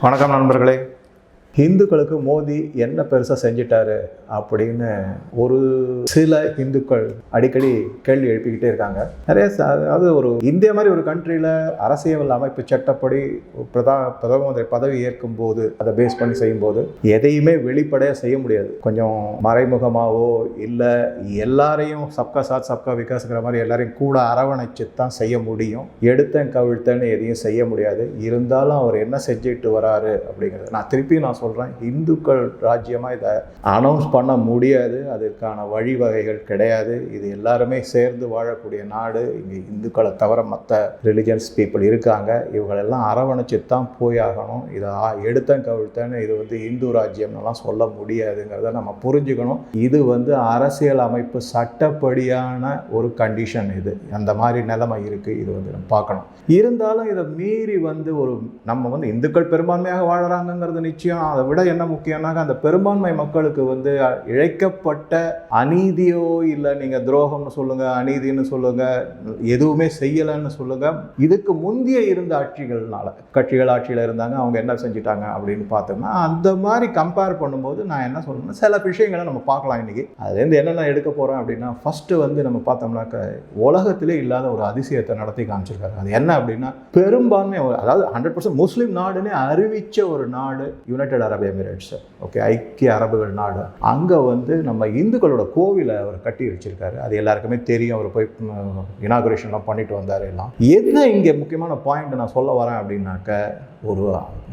வணக்கம் நண்பர்களே. இந்துக்களுக்கு மோடி என்ன பெருசாக செஞ்சிட்டாரு அப்படின்னு ஒரு சில இந்துக்கள் அடிக்கடி கேள்வி எழுப்பிக்கிட்டே இருக்காங்க. நிறைய அதாவது ஒரு இந்திய மாதிரி ஒரு கண்ட்ரியில் அரசியல் அமைப்பு சட்டப்படி பிரதா பிரதம மந்திரி பதவி ஏற்கும் போது அதை பேஸ் பண்ணி செய்யும்போது எதையுமே வெளிப்படையாக செய்ய முடியாது. கொஞ்சம் மறைமுகமாகவோ இல்லை எல்லாரையும் சப்கா சாத் சப்கா விகாஸ்ங்கிற மாதிரி எல்லாரையும் கூட அரவணைச்சு தான் செய்ய முடியும். எடுத்தேன் கவிழ்த்தேன்னு எதையும் செய்ய முடியாது. இருந்தாலும் அவர் என்ன செஞ்சுட்டு வராரு அப்படிங்கிறது. நான் திருப்பி நான் சொல்கிறேன் இந்துக்கள் ராஜ்யமாக இதை அனௌன்ஸ் பண்ண முடியாது. அதற்கான வழிவகைகள் கிடையாது. இது எல்லாருமே சேர்ந்து வாழக்கூடிய நாடு. இங்கே இந்துக்களை தவிர மற்ற ரிலிஜியன்ஸ் பீப்புள் இருக்காங்க. இவங்களெல்லாம் அரவணைச்சு தான் போய் ஆகணும். இதை ஆ- எடுத்தேன் கவிழ்த்தேன்னு இது வந்து இந்து ராஜ்யம்னுலாம் சொல்ல முடியாதுங்கிறத நம்ம புரிஞ்சுக்கணும். இது வந்து அரசியல் அமைப்பு சட்டப்படியான ஒரு கண்டிஷன் இது. அந்த மாதிரி நிலைமை இருக்குது இது வந்து நம்ம பார்க்கணும். இருந்தாலும் இதை மீறி வந்து ஒரு நம்ம வந்து இந்துக்கள் பெரும்பான்மையாக வாழறாங்கங்கிறது நிச்சயம். அதை விட என்ன முக்கியம்னாக்க அந்த பெரும்பான்மை மக்களுக்கு வந்து இழைக்கப்பட்ட அநீதியோ இல்லை நீங்கள் துரோகம்னு சொல்லுங்கள் அநீதின்னு சொல்லுங்கள் எதுவுமே செய்யலைன்னு சொல்லுங்கள் இதுக்கு முந்தைய இருந்த ஆட்சிகள்னால கட்சிகள் ஆட்சியில் இருந்தாங்க அவங்க என்ன செஞ்சிட்டாங்க அப்படின்னு பார்த்தோம்னா அந்த மாதிரி கம்பேர் பண்ணும்போது நான் என்ன சொல்லணும்னா சில விஷயங்களை நம்ம பார்க்கலாம் இன்றைக்கி அதுலேருந்து என்னென்ன எடுக்க போகிறோம் அப்படின்னா ஃபஸ்ட்டு வந்து நம்ம பார்த்தோம்னாக்க உலகத்திலே இல்லாத ஒரு அதிசயத்தை நடத்தி காமிச்சிருக்காரு. அது என்ன அப்படின்னா பெரும்பான்மை அதாவது ஹண்ட்ரட் பர்சன்ட் முஸ்லீம் நாடுன்னு அறிவித்த ஒரு நாடு யுனைடெட் அரபு எமிரேட்ஸ் ஓகே ஐக்கிய அரபுகள் நாடு. அங்கே வந்து நம்ம இந்துக்களோட கோவிலை அவர் கட்டி வச்சிருக்காரு. அது எல்லாருக்குமே தெரியும். அவர் போய் இனாகுரேஷன்லாம் பண்ணிட்டு வந்தார் எல்லாம். என்ன இங்கே முக்கியமான பாயிண்ட் நான் சொல்ல வரேன் அப்படின்னாக்க ஒரு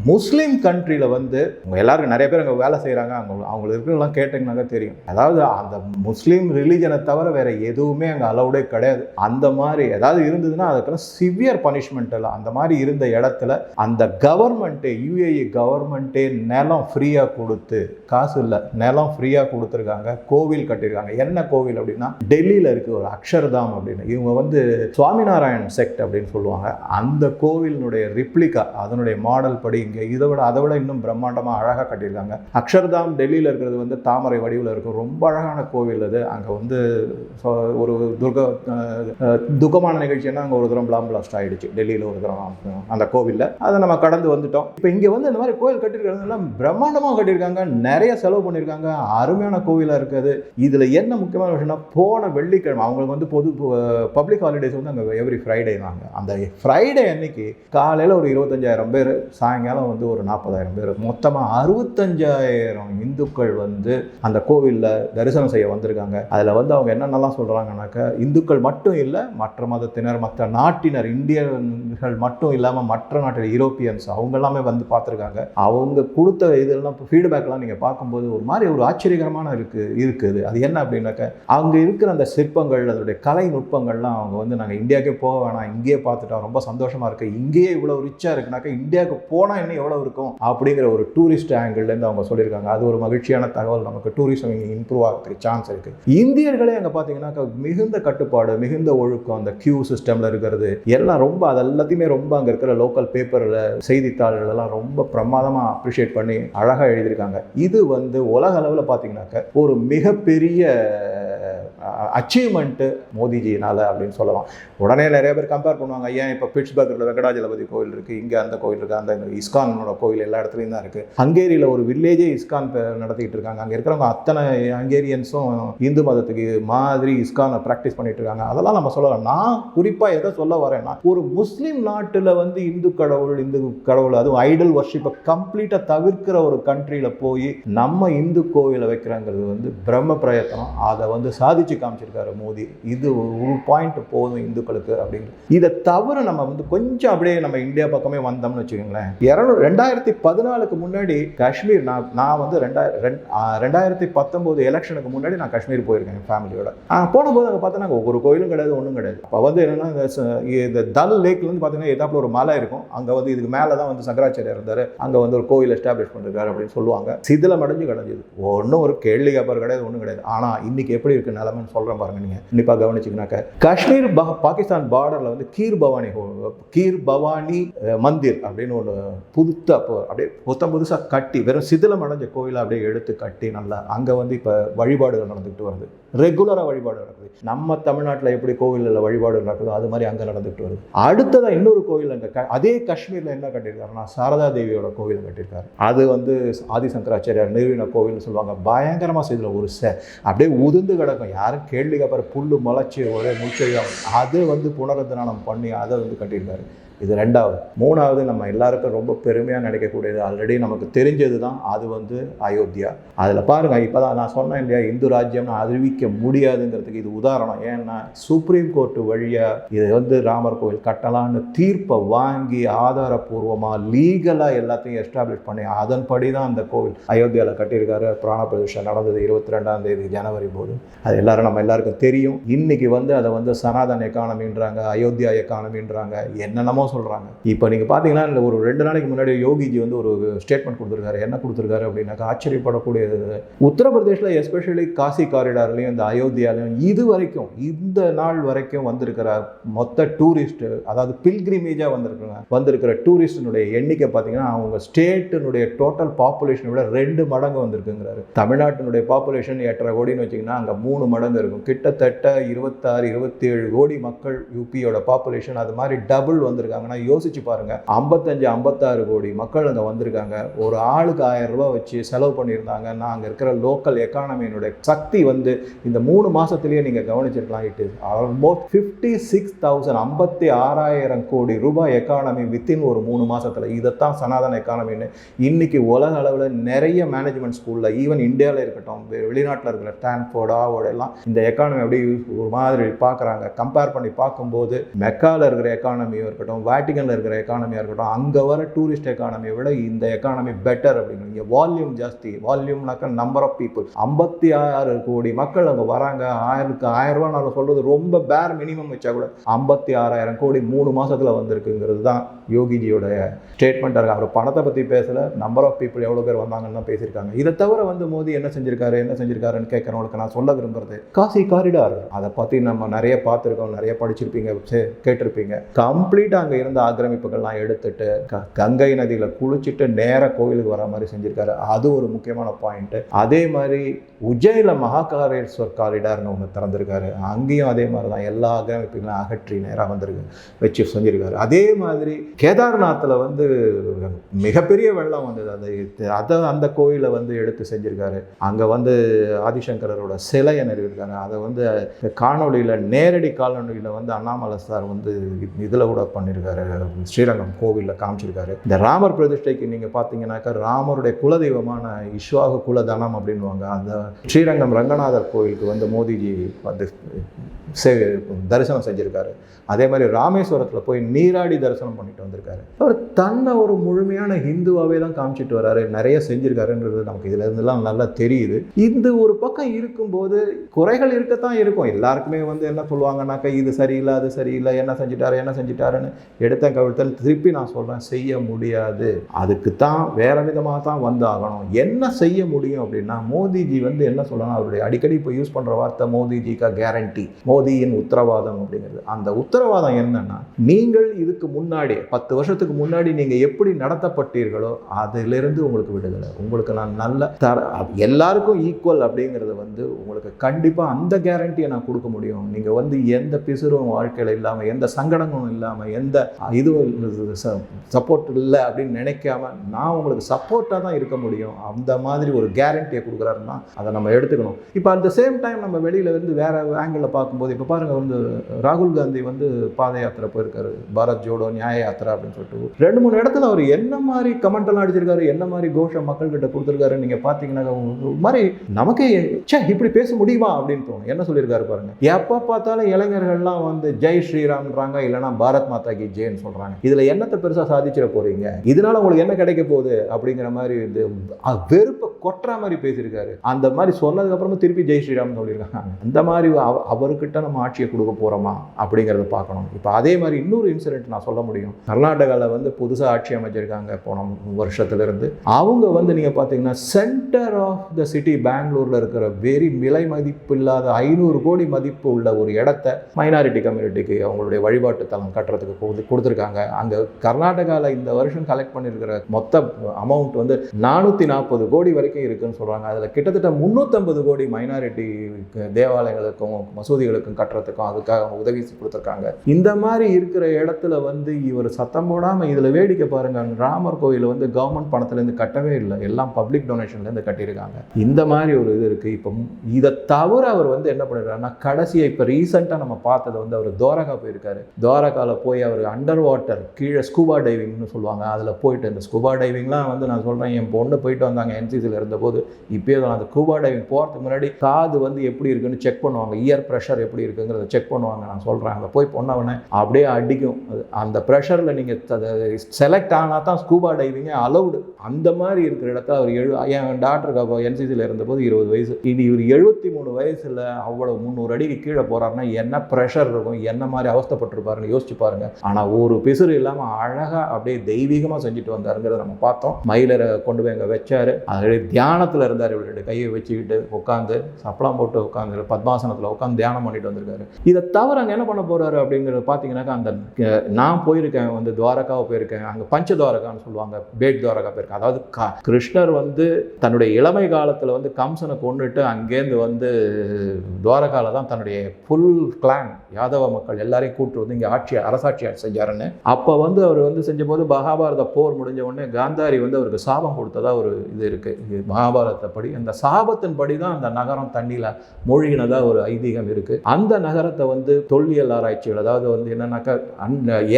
முஸ்லீம் கண்ட்ரியில் வந்து அவங்க எல்லாருக்கும் நிறைய பேர் அங்கே வேலை செய்கிறாங்க அவங்க அவங்களுக்கு இருக்கிறதெல்லாம் கேட்டிங்கனாக்கா தெரியும். அதாவது அந்த முஸ்லீம் ரிலீஜனை தவிர வேற எதுவுமே அங்கே அலௌடே கிடையாது. அந்த மாதிரி ஏதாவது இருந்ததுன்னா அதுக்கெல்லாம் சிவியர் பனிஷ்மெண்ட் எல்லாம் அந்த மாதிரி இருந்த இடத்துல அந்த கவர்மெண்ட்டு யூஏஇ கவர்மெண்ட்டே நிலம் ஃப்ரீயாக கொடுத்து காசு இல்லை நிலம் ஃப்ரீயாக கொடுத்துருக்காங்க கோவில் கட்டியிருக்காங்க. என்ன கோவில் அப்படின்னா டெல்லியில் இருக்குது ஒரு அக்ஷர்தாம் அப்படின்னு. இவங்க வந்து சுவாமிநாராயண் செக்ட் அப்படின்னு சொல்லுவாங்க. அந்த கோவிலினுடைய ரிப்ளிகா அதனுடைய மாடல் படி இங்கே இதை விட அதை விட இன்னும் பிரம்மாண்டமாக அழகாக கட்டியிருக்காங்க. அக்ஷர்தாம் டெல்லியில் இருக்கிறது வந்து தாமரை வடிவில் இருக்கும். ரொம்ப அழகான கோவில் அது. அங்கே வந்து ஒரு துர்க துக்கமான நிகழ்ச்சின்னா அங்கே ஒரு தரம் பிளாம் பிளாஸ்ட் ஆயிடுச்சு. டெல்லியில் ஒரு தரம் அந்த கோவிலில். அதை நம்ம கடந்து வந்துட்டோம். இப்போ இங்கே வந்து இந்த மாதிரி கோவில் கட்டியிருக்கிறதுலாம் பிரம்மாண்டமாக கட்டியிருக்காங்க. நிறைய செலவு பண்ணியிருக்காங்க. அருமையான கோவிலாக இருக்குது. இதில் என்ன முக்கியமான விஷயம்னா போன வெள்ளிக்கிழமை அவங்களுக்கு வந்து பொது பப்ளிக் ஹாலிடேஸ் வந்து அங்கே எவ்ரி ஃப்ரைடே தாங்க. அந்த ஃப்ரைடே அன்னைக்கு காலையில் ஒரு இருபத்தஞ்சாயிரம் பேர் சாயங்காலம் வந்து ஒரு நாற்பதாயிரம் பேர். மொத்தமாக அறுபத்தஞ்சாயிரம் இந்துக்கள் வந்து அந்த கோவிலில் தரிசனம் செய்ய வந்திருக்காங்க. அதில் வந்து அவங்க என்னென்னலாம் சொல்கிறாங்கனாக்கா இந்துக்கள் மட்டும் இல்லை மற்ற மதத்தினர் மற்ற நாட்டினர் இந்தியர்கள் மட்டும் இல்லாமல் மற்ற நாட்டில் யூரோப்பியன்ஸ் அவங்க எல்லாமே வந்து பார்த்துருக்காங்க. அவங்க கொடுத்த இதெல்லாம் ஃபீட்பேக்லாம் நீங்கள் பார்க்கும்போது ஒரு மாதிரி ஒரு ஆச்சரியகரமான இருக்குது இருக்குது. அது என்ன அப்படின்னாக்க அங்கே இருக்கிற அந்த சிற்பங்கள் அதனுடைய கலை நுட்பங்கள்லாம் அவங்க வந்து நாங்கள் இந்தியாவுக்கே போக வேணாம் இங்கேயே பார்த்துட்டோம் ரொம்ப சந்தோஷமாக இருக்குது இங்கேயே இவ்வளோ ரிச்சாக இருக்குனாக்கா இந்தியாவுக்கு போனால் இன்னும் எவ்வளோ இருக்கும் அப்படிங்கிற ஒரு டூரிஸ்ட் ஆங்கிள்லேருந்து அவங்க சொல்லியிருக்காங்க. அது ஒரு மகிழ்ச்சியான தகவல். நமக்கு டூரிசம் இங்கே இம்ப்ரூவ் ஆகிறதுக்கு சான்ஸ் இருக்குது இந்தியர்களே அங்கே பார்த்தீங்கன்னாக்கா மிகுந்த கட்டுப்பாடு மிகுந்த ஒழுக்கம் அந்த கியூ சிஸ்டமில் இருக்கிறது எல்லாம் ரொம்ப அது எல்லாத்தையுமே ரொம்ப அங்கே இருக்கிற லோக்கல் பேப்பரில் செய்தித்தாள்கள் எல்லாம் ரொம்ப பிரமாதமாக அப்ரிஷியேட் பண்ணி அழகாக எழுதியிருக்காங்க. இது வந்து உலக அளவில் பார்த்தீங்கன்னாக்க ஒரு மிகப்பெரிய அச்சீவ்மெண்ட்டு மோதிஜினால் அப்படின்னு சொல்லலாம். உடனே நிறைய பேர் கம்பேர் பண்ணுவாங்க ஏன் இப்போ பிட்ஸ்பர்கில் வெங்கடாஜலபதி கோயில் இருக்குது இங்கே அந்த கோயில் இருக்குது அந்த இஸ்கானோட கோயில் எல்லா இடத்துலையும் தான் இருக்குது ஹங்கேரியில் ஒரு வில்லேஜே இஸ்கான் நடத்திக்கிட்டு இருக்காங்க. அங்கே இருக்கிறவங்க அத்தனை ஹங்கேரியன்ஸும் இந்து மதத்துக்கு மாதிரி இஸ்கானை ப்ராக்டிஸ் பண்ணிகிட்டு இருக்காங்க. அதெல்லாம் நம்ம சொல்லலாம் நான் குறிப்பாக எதை சொல்ல வரேன்னா ஒரு முஸ்லீம் நாட்டில் வந்து இந்து கடவுள் இந்து கடவுள் அதுவும் ஐடல் வர்ஷிப்பை கம்ப்ளீட்டாக தவிர்க்கிற ஒரு கண்ட்ரியில் போய் நம்ம இந்து கோவிலை வைக்கிறாங்கிறது வந்து பிரம்ம பிரயத்தனம். அதை வந்து சாதிச்சு காமிச்சிருக்காரு மோடி இது ஒரு பாயிண்ட் போதும் இந்துக்களுக்கு அப்படின்னு. இதை தவிர நம்ம வந்து கொஞ்சம் அப்படியே நம்ம இந்தியா பக்கமே வந்தோம்னு வச்சுக்கோங்களேன். இரநூறு ரெண்டாயிரத்தி பதினாலுக்கு முன்னாடி காஷ்மீர் நான் நான் வந்து ரெண்டாயிரம் ரெண்டாயிரத்தி பத்தொம்போது எலெக்ஷனுக்கு முன்னாடி நான் காஷ்மீர் போயிருக்கேன் ஃபேமிலியோட போனபோது அங்கே பார்த்தா நாங்கள் ஒரு கோயிலும் கிடையாது ஒன்றும் கிடையாது. அப்போ வந்து என்னன்னா இந்த ச- லேக்லேருந்து பார்த்தீங்கன்னா எதாப்புல ஒரு மலை இருக்கும். அங்கே வந்து இதுக்கு மேலே தான் வந்து சங்கராச்சாரியார் இருந்தார். அங்கே வந்து ஒரு கோயில் எஸ்டாப்ளிஷ் பண்ணிருக்காரு அப்படின்னு சொல்லுவாங்க. சிதிலம் அடைஞ்சு கிடஞ்சது ஒன்றும் ஒரு கேள்வி கேப்பர் கிடையாது ஒன்றும் கிடையாது. ஆனால் இன்னைக்கு எப்படி இருக்கு நிலமை? நான் சொல்கிறேன் பாருங்க நீங்கள் கண்டிப்பாக கவனிச்சிங்கனாக்க காஷ்மீர் பா பாகிஸ்தான் பார்டரில் வந்து கீர் பவானி கீர் பவானி மந்திர் அப்படின்னு ஒன்று புதுத்தா அப்படியே புத்தம் புதுசாக கட்டி வெறும் சிதிலம் அடைஞ்ச கோயிலை அப்படியே எடுத்து கட்டி நல்லா அங்கே வந்து இப்போ வழிபாடுகள் நடந்துக்கிட்டு வருது. ரெகுலராக வழிபாடு நடக்குது. நம்ம தமிழ்நாட்டில் எப்படி கோவிலில் வழிபாடு நடக்குதோ அது மாதிரி அங்கே நடந்துகிட்டு வருது. அடுத்ததாக இன்னொரு கோவில் அங்கே க அதே காஷ்மீரில் என்ன கட்டியிருக்காருன்னா சாரதா தேவியோட கோவில் கட்டியிருக்காரு. அது வந்து ஆதிசங்கராச்சாரியார் நிறுவின கோவில்னு சொல்லுவாங்க. பயங்கரமாக செய்தில் ஒரு ச அப்படியே உதிர்ந்து கிடக்கும். யாரும் கேள்வி அப்புறம் புல் முளைச்சி ஒரே முச்செய்யும் அது வந்து புனருத்தரணம் பண்ணி அதை வந்து கட்டியிருக்காரு. இது ரெண்டாவது. மூணாவது நம்ம எல்லாருக்கும் ரொம்ப பெருமையாக நினைக்கக்கூடியது ஆல்ரெடி நமக்கு தெரிஞ்சது தான் அது வந்து அயோத்தியா. அதில் பாருங்கள் இப்போ தான் நான் சொன்னேன் இல்லையா இந்து ராஜ்யம்னு அறிவிக்க முடியாதுங்கிறதுக்கு இது உதாரணம். ஏன்னா சுப்ரீம் கோர்ட்டு வழியாக இது வந்து ராமர் கோவில் கட்டலான்னு தீர்ப்பை வாங்கி ஆதாரப்பூர்வமாக லீகலாக எல்லாத்தையும் எஸ்டாப்ளிஷ் பண்ணி அதன்படி தான் அந்த கோவில் அயோத்தியாவில் கட்டியிருக்காரு. பிராண பிரதிஷ்டை நடந்தது இருபத்தி ரெண்டாம் தேதி ஜனவரி போது. அது எல்லாரும் நம்ம எல்லாருக்கும் தெரியும். இன்னைக்கு வந்து அதை வந்து சனாதன் எக்கானமின்றாங்க அயோத்தியா எக்கானமின்றாங்க என்னென்னமோ சொல்கிறாங்க இப்போ நீங்கள் பார்த்தீங்கன்னா இல்லை ஒரு ரெண்டு நாளைக்கு முன்னாடி யோகிஜி வந்து ஒரு ஸ்டேட்மெண்ட் கொடுத்துருக்காரு. என்ன கொடுத்துருக்காரு அப்படின்னாக்கா ஆச்சரியப்படக்கூடியது. உத்தரப்பிரதேசில் எஸ்பெஷலி காசி காரிடார்லையும் இந்த அயோத்தியாலையும் இது வரைக்கும் இந்த நாள் வரைக்கும் வந்திருக்கிற மொத்த டூரிஸ்ட்டு அதாவது பில்கிரிமேஜாக வந்திருக்காங்க வந்திருக்கிற டூரிஸ்டினுடைய எண்ணிக்கை பார்த்தீங்கன்னா அவங்க ஸ்டேட்டினுடைய டோட்டல் பாப்புலேஷனை விட ரெண்டு மடங்கு வந்திருக்குங்கிறாரு. தமிழ்நாட்டினுடைய பாப்புலேஷன் எட்டரை கோடின்னு வச்சிங்கன்னா அங்கே மூணு மடங்கு இருக்கும். கிட்டத்தட்ட இருபத்தாறு இருபத்தேழு கோடி மக்கள் யூபியோட பாப்புலேஷன் அது மாதிரி டபுள் வந்திருக்காங்கன்னா யோசிச்சு பாருங்க. ஐம்பத்தஞ்சு ஐம்பத்தாறு கோடி மக்கள் அங்கே வந்திருக்காங்க. ஒரு ஆளுக்கு ஆயிரம் ரூபாய் வச்சு செலவு பண்ணியிருந்தாங்கன்னா அங்கே இருக்கிற லோக்கல் எக்கானமியினுடைய சக்தி வந்து இந்த மூணு மாசத்திலேயே நீங்கள் கவனிச்சிருக்கலாம். It is almost fifty six thousand ஐம்பத்தி ஆறாயிரம் கோடி ரூபாய் எக்கானமி வித்தின் ஒரு மூணு மாசத்துல. இதைத்தான் சனாதன எக்கானமின்னு இன்னைக்கு உலக அளவில் நிறைய மேனேஜ்மெண்ட் ஸ்கூலில் ஈவன் இந்தியாவில் இருக்கட்டும் வெ- வெளிநாட்டில் இருக்கிற ஸ்டான்ஃபோர்ட் ஆவோட எல்லாம் இந்த எக்கானமி அப்படியே ஒரு மாதிரி பார்க்குறாங்க. கம்பேர் பண்ணி பார்க்கும்போது மெக்காவில் இருக்கிற எக்கானமியும் இருக்கட்டும் வேட்டிகனில் இருக்கிற எக்கானமியாக இருக்கட்டும் அங்கே வர டூரிஸ்ட் எக்கானமியை விட இந்த எக்கானமி பெட்டர் அப்படின்னு இங்கே வால்யூம் ஜாஸ்தி. வால்யூம்னாக்கா நம்பர் ஆஃப் பீப்புள் ஐம்பத்தி ஆறு கோடி மக்கள் அங்கே வராங்க. ஆயிரத்துக்கு ஆயிரம் ரூபா நான் சொல்கிறது ரொம்ப பேர் மினிமம் வச்சா கூட ஐம்பத்தி ஆறாயிரம் கோடி மூணு மாதத்தில் வந்திருக்குங்கிறது தான் யோகிஜியோட ஸ்டேட்மெண்ட்டாக இருக்கு. அவர் பணத்தை பற்றி பேசலை நம்பர் ஆஃப் பீப்புள் எவ்வளோ பேர் வந்தாங்கன்னு தான் பேசியிருக்காங்க. இதை தவிர வந்து மோதி என்ன செஞ்சிருக்காரு என்ன செஞ்சிருக்காருன்னு கேட்குறவங்களுக்கு நான் சொல்ல விரும்புறது காசி காரிடார் அதை பற்றி நம்ம நிறைய பார்த்துருக்கோம் நிறைய படிச்சிருப்பீங்க சே- கேட்டிருப்பீங்க. கம்ப்ளீட்டாக அங்கே இருந்த ஆக்கிரமிப்புகள்லாம் எடுத்துட்டு க- கங்கை நதியில் குளிச்சுட்டு நேர கோயிலுக்கு வர மாதிரி செஞ்சுருக்காரு. அது ஒரு முக்கியமான பாயிண்ட்டு அதே மாதிரி உஜ்ஜயில மகாகாரேஸ்வர் காரிடார்னு ஒன்று திறந்திருக்காரு. அங்கேயும் அதே மாதிரி தான் எல்லா ஆக்கிரமிப்புகளையும் அகற்றி நேராக வந்திருக்கு வச்சு செஞ்சுருக்காரு. அதே மாதிரி கேதார்நாத்தில் வந்து மிகப்பெரிய வெள்ளம் வந்தது. அந்த அதை அந்த கோயிலை வந்து எடுத்து செஞ்சிருக்காரு. அங்கே வந்து ஆதிசங்கரரோட சிலையை நிறுவிருக்காரு அதை வந்து காணொளியில் நேரடி காணொளியில் வந்து அண்ணாமலை சார் வந்து இதில் கூட பண்ணியிருக்காரு ஸ்ரீரங்கம் கோவிலில் காமிச்சிருக்காரு. இந்த ராமர் பிரதிஷ்டைக்கு நீங்கள் பார்த்தீங்கன்னாக்கா ராமருடைய குலதெய்வமான இஸ்வாக குலதனம் அப்படின்வாங்க அந்த ஸ்ரீரங்கம் ரங்கநாதர் கோயிலுக்கு வந்து மோடிஜி வந்து சே தரிசனம் செஞ்சுருக்காரு. அதே மாதிரி ராமேஸ்வரத்தில் போய் நீராடி தரிசனம் பண்ணிட்டு வந்திருக்காரு. அவர் தன்னை ஒரு முழுமையான ஹிந்துவாகவே தான் காமிச்சிட்டு வராரு. நிறைய செஞ்சுருக்காருன்றது நமக்கு இதுல இருந்தெல்லாம் நல்லா தெரியுது. இந்த ஒரு பக்கம் இருக்கும்போது குறைகள் இருக்கத்தான் இருக்கும். எல்லாருக்குமே வந்து என்ன சொல்லுவாங்கன்னாக்கா இது சரியில்லை அது சரியில்லை என்ன செஞ்சிட்டாரு என்ன செஞ்சிட்டாருன்னு எடுத்த கவிழ்த்தல் திருப்பி நான் சொல்கிறேன் செய்ய முடியாது. அதுக்கு தான் வேற விதமாக தான் வந்தாகணும். என்ன செய்ய முடியும் அப்படின்னா மோதிஜி வந்து என்ன சொல்லணும் அவருடைய அடிக்கடி இப்போ யூஸ் பண்ணுற வார்த்தை மோதிஜிக்கா கேரண்டி மோதியின் உத்தரவாதம் அப்படிங்கிறது. அந்த உத்தரவாதம் என்னன்னா நீங்கள் இதுக்கு முன்னாடி பத்து வருஷத்துக்கு முன்னாடி நீங்கள் எப்படி நடத்தப்பட்டீர்களோ அதிலிருந்து உங்களுக்கு விடுதலை. உங்களுக்கு நான் நல்ல தர எல்லாருக்கும் ஈக்குவல் அப்படிங்கிறது வந்து உங்களுக்கு கண்டிப்பாக அந்த கேரண்டியை நான் கொடுக்க முடியும். நீங்கள் வந்து எந்த பிசுறும் வாழ்க்கையில் இல்லாமல் எந்த சங்கடங்களும் இல்லாமல் எந்த இது சப்போர்ட் இல்லை அப்படின்னு நினைக்காம நான் உங்களுக்கு சப்போர்ட்டாக தான் இருக்க முடியும். அந்த மாதிரி ஒரு கேரண்டியை கொடுக்குறாருன்னா அதை நம்ம எடுத்துக்கணும். இப்போ அட் த சேம் டைம் நம்ம வெளியில் இருந்து வேறு ஆங்கிளில் பார்க்கும்போது இப்போ பாருங்கள் வந்து ராகுல் காந்தி வந்து பாத யாத்திரை போயிருக்காரு. பாரத் ஜோடோ நியாய யாத்திரை அப்படின்னு சொல்லிட்டு. ரெண்டு மூணு இடத்துல அவர் என்ன மாதிரி கமெண்ட் எல்லாம் அடிச்சிருக்காரு என்ன மாதிரி கோஷம் மக்கள்கிட்ட கொடுத்துருக்காரு நீங்கள் பார்த்தீங்கன்னா ஒரு மாதிரி நமக்கே ச்சே இப்படி பேச முடியுமா அப்படின்னு தோணும். என்ன சொல்லியிருக்காரு பாருங்க. எப்போ பார்த்தாலும் இளைஞர்கள்லாம் வந்து ஜெய் ஸ்ரீராம்ன்றாங்க இல்லைனா பாரத் மாதா கி ஜேன்னு சொல்கிறாங்க இதில் என்னத்தை பெருசாக சாதிச்சிட போகிறீங்க இதனால உங்களுக்கு என்ன கிடைக்க போகுது? அப்படிங்கிற மாதிரி இது வெறுப்பை கொட்டுற மாதிரி பேசியிருக்காரு. அந்த மாதிரி சொன்னதுக்கப்புறமா திருப்பி ஜெய் ஸ்ரீராம் சொல்லியிருக்காங்க. அந்த மாதிரி அவ- அவர்கிட்ட நம்ம ஆட்சியை கொடுக்க போகிறோமா அப்படிங்கிறத பார்க்கணும். இப்போ அதே மாதிரி இன்னொரு இன்சிடென்ட் நான் சொல்ல முடியும். கர்நாடகாவில் வந்து புதுசாக ஆட்சி அமைச்சிருக்காங்க போன வருஷத்துலேருந்து. அவங்க வந்து நீங்கள் பார்த்தீங்கன்னா சென்டர் ஆஃப் த சிட்டி பெங்களூரில் இருக்கிற வெரி விலை மதிப்பு இல்லாத ஐநூறு கோடி மதிப்பு உள்ள ஒரு இடத்த மைனாரிட்டி கம்யூனிட்டிக்கு அவங்களுடைய வழிபாட்டு தளம் கட்டுறதுக்கு போகுது. கொடுத்துருக்காங்க. அங்கே கர்நாடகாவில் இந்த வருஷம் கலெக்ட் பண்ணியிருக்கிற மொத்த அமௌண்ட் வந்து நானூற்றி நாற்பது கோடி வரைக்கும் இருக்குன்னு சொல்கிறாங்க அதில் கிட்டத்தட்ட முந்நூற்றம்பது கோடி மைனாரிட்டி தேவாலயங்களுக்கும் மசூதிகளுக்கும் கட்டுறதுக்கும் அதுக்காக அவங்க உதவி கொடுத்துருக்காங்க. இந்த மாதிரி இருக்கிற இடத்துல வந்து இவர் சத்தம் போடாமல் இதில் வேடிக்கை பாருங்க. ராமர் கோயில் வந்து கவர்மெண்ட் பணத்துலேருந்து கட்டவே இல்லை. எல்லாம் பப்ளிக் டொனேஷன்லேருந்து கட்டியிருக்காங்க. இந்த மாதிரி ஒரு இது இருக்குது இப்போ இதை தவிர அவர் வந்து என்ன பண்ணிருக்காருன்னா கடைசியாக இப்போ ரீசெண்டாக நம்ம பார்த்தது வந்து அவர் துவாரகா போயிருக்காரு. துவாரகாவில் போய் அவர் அண்டர் வாட்டர் கீழே ஸ்கூபா டைவிங்னு சொல்லுவாங்க. அதில் போயிட்டு இந்த ஸ்கூபா டைவிங்லாம் வந்து நான் சொல்கிறேன் என் பொண்ணு போயிட்டு வந்தாங்க என்சிசியில் இருந்தபோது இப்போயே அந்த ஸ்கூபா டைவிங் போகிறதுக்கு முன்னாடி காது வந்து எப்படி இருக்குன்னு செக் பண்ணுவாங்க. இயர் ப்ரெஷர் எப்படி இருக்குங்கிறத செக் பண்ணுவாங்க நான் சொல்கிறேன் அங்கே போய் பொண்ணவனே அப்படியே அடிக்கும். அந்த ப்ரெஷரில் நீங்கள் செலக்ட் ஆனால் தான் ஸ்கூபா டைவிங்கே அலௌடு அந்த மாதிரி இருக்கிற இடத்துல அவர் எழு என் டாக்டருக்கு அப்போ என்சிசியில் இருந்தபோது இருபது வயசு. இது இவர் எழுபத்தி மூணு வயசில் அவ்வளோ முந்நூறு அடிக்கு கீழே போகிறாருன்னா என்ன ப்ரெஷர் இருக்கும் என்ன மாதிரி அவஸ்தைப்பட்டிருப்பாருன்னு யோசிச்சு பாருங்க. ஆனால் ஒரு பிசுறு இல்லாமல் அழகாக அப்படியே தெய்வீகமாக செஞ்சுட்டு வந்தாருங்கிறத நம்ம பார்த்தோம். மயிலரை கொண்டு போய் அங்கே வச்சார். அதே தியானத்தில் இருந்தார் இவருடைய கையை வச்சுக்கிட்டு உட்காந்து சப்பளம் போட்டு உட்காந்து பத்மாசனத்தில் உட்காந்து தியானம் பண்ணிட்டு வந்திருக்காரு. இதை தவிர அங்கே என்ன பண்ண போகிறாரு அப்படிங்கிறது பார்த்தீங்கன்னாக்கா அந்த நான் போயிருக்கேன் வந்து துவாரகாவை போயிருக்கேன் அங்கே பஞ்ச துவாரகான்னு சொல்லுவாங்க பேட் துவாரகா போயிருக்கேன். அதாவது க- கிருஷ்ணர் வந்து தன்னுடைய இளமை காலத்தில் வந்து கம்சனை கொண்டுட்டு அங்கேருந்து வந்து துவாரகாவில் தான் தன்னுடைய ஃபுல் கிளான் யாதவ மக்கள் எல்லாரையும் கூட்டு வந்து இங்கே ஆட்சி அரசாட்சி செஞ்சாருன்னு. அப்போ வந்து அவர் வந்து செஞ்சபோது மகாபாரத போர் முடிஞ்ச உடனே காந்தாரி வந்து அவருக்கு சாபம் கொடுத்ததா ஒரு இது இருக்குது இது மகாபாரத படி அந்த சாபத்தின் படி தான் அந்த நகரம் தண்ணியில் மூழ்கினதா ஒரு ஐதீகம் இருக்குது அந்த நகரத்தை வந்து தொல்லியல் ஆராய்ச்சிகள் அதாவது வந்து என்னன்னாக்கா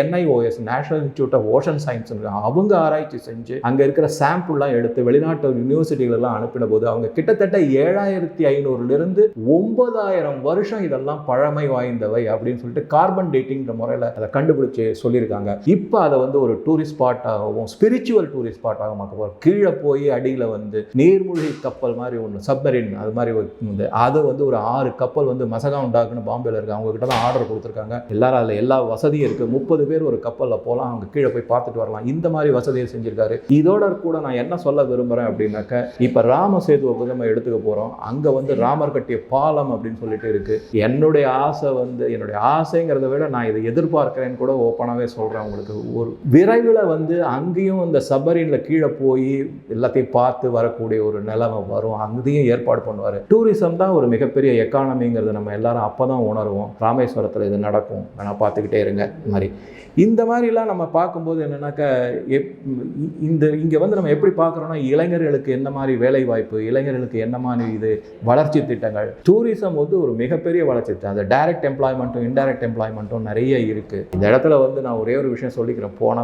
NIOS national institute of ocean science அவங்க ஆராய்ச்சி செஞ்சு அங்கே இருக்கிற சாம்பிள்லாம் எடுத்து வெளிநாட்டு யூனிவர்சிட்டிகளெல்லாம் அனுப்பின போது அவங்க கிட்டத்தட்ட ஏழாயிரத்தி ஐநூறுலேருந்து ஒன்பதாயிரம் வருஷம் இதெல்லாம் பழமை வாய்ந்தவை அப்படின்னு சொல்லிட்டு கார்பன் டேட்டிங்கிற முறையில் அதை கண்டுபிடிச்சு சொல்லியிருக்காங்க. இப்போ அதை வந்து ஒரு டூரிஸ்ட் ஸ்பாட்டாகவும் ஸ்பிரிச்சுவல் டூரிஸ்ட் ஸ்பாட்டாகவும் மாற்ற போகிறோம் கீழே போய் அடியில் வந்து நீர்மூழ்கி கப்பல் மாதிரி ஒன்று சப்மரின் அது மாதிரி ஒரு வந்து அது வந்து ஒரு ஆறு கப்பல் வந்து மசகான் உண்டாக்குன்னு பாம்பேல இருக்கு அவங்கக்கிட்ட தான் ஆர்டர் கொடுத்துருக்காங்க. எல்லாரும் அதில் எல்லா வசதியும் இருக்குது முப்பது பேர் ஒரு கப்பலில் போகலாம் அவங்க கீழே போய் பார்த்துட்டு வரலாம். இந்த மாதிரி வசதியை செஞ்சுருக்காரு. இதோட கூட நான் என்ன சொல்ல விரும்புகிறேன் அப்படின்னாக்க இப்போ ராம சேதுவை பற்றி நம்ம எடுத்துக்க போகிறோம் அங்கே வந்து ராமர் கட்டிய பாலம் அப்படின்னு சொல்லிட்டு இருக்குது என்னுடைய ஆசை வந்து என்னுடைய ஆசைங்கிறத விட நான் இதை எதிர்பார்க்கிறேன்னு கூட ஓப்பனாகவே சொல்கிறேன் உங்களுக்கு. ஒரு விரைவில் வந்து அங்கேயும் இந்த சபரினில் கீழே போய் எல்லாத்தையும் பார்த்து வரக்கூடிய ஒரு நிலைமை வரும். அங்கேயும் ஏற்பாடு பண்ணுவார். டூரிசம் தான் ஒரு மிகப்பெரிய எக்கானமிங்கிறது நம்ம எல்லாரும் அப்போ தான் உணருவோம். ராமேஸ்வரத்தில் இது நடக்கும். வேணால் பார்த்துக்கிட்டே இருங்க. இந்த மாதிரி. இந்த மாதிரிலாம் நம்ம பார்க்கும்போது என்னென்னாக்கா எப் இந்த இங்கே வந்து நம்ம எப்படி பார்க்குறோன்னா இளைஞர்களுக்கு என்ன மாதிரி வேலை வாய்ப்பு இளைஞர்களுக்கு என்ன மாதிரி இது வளர்ச்சி திட்டங்கள். டூரிசம் வந்து ஒரு மிகப்பெரிய வளர்ச்சி திட்டம். அது டைரக்ட் எம்ப்ளாய்மெண்ட்டும் இன்டைரக்ட் எம்ப்ளாய்மெண்ட்டும் நிறைய இருக்குது இந்த இடத்துல வந்து நான் ஒரே ஒரு விஷயம் சொல்லிக்கிறேன். போன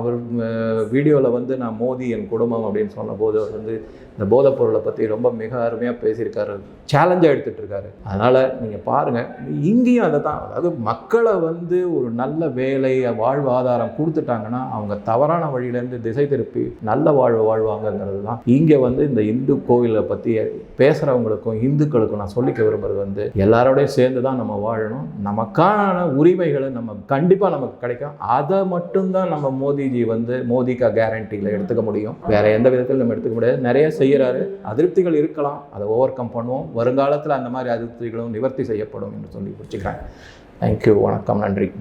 வீடியோவில் வந்து நான் மோதி என் குடும்பம் அப்படின்னு சொன்னபோது அவர் வந்து இந்த போதைப் பொருளை பற்றி ரொம்ப மிக அருமையாக பேசியிருக்காரு. சேலஞ்சாக எடுத்துகிட்டு இருக்காரு அதனால் நீங்கள் பாருங்கள் இங்கேயும் அதை தான் அதாவது மக்களை வந்து ஒரு நல்ல வேலை வாழ்வாதாரம் கொடுத்துட்டாங்கன்னா அவங்க தவறான வழியிலேருந்து திசை திருப்பி நல்ல வாழ்வு வாழ்வாங்கங்கிறது தான். இங்கே வந்து இந்த இந்து கோவிலை பற்றி பேசுகிறவங்களுக்கும் இந்துக்களுக்கும் நான் சொல்லிக்க விரும்புறது வந்து எல்லாரோடையும் சேர்ந்து தான் நம்ம வாழணும். நமக்கான உரிமைகளை நம்ம கண்டிப்பாக நமக்கு கிடைக்கும். அதை மட்டும்தான் நம்ம மோடிஜி வந்து மோதிக்கா கேரண்டியில் எடுத்துக்க முடியும். வேற எந்த விதத்தில் நம்ம எடுத்துக்க முடியாது. நிறைய செய்கிறாரு அதிருப்திகள் இருக்கலாம். அதை ஓவர் கம் பண்ணுவோம். வருங்காலத்தில் அந்த மாதிரி அதிருப்திகளும் நிவர்த்தி செய்யப்படும் என்று சொல்லி முடிச்சுக்கிறேன். தேங்க்யூ வணக்கம். நன்றி.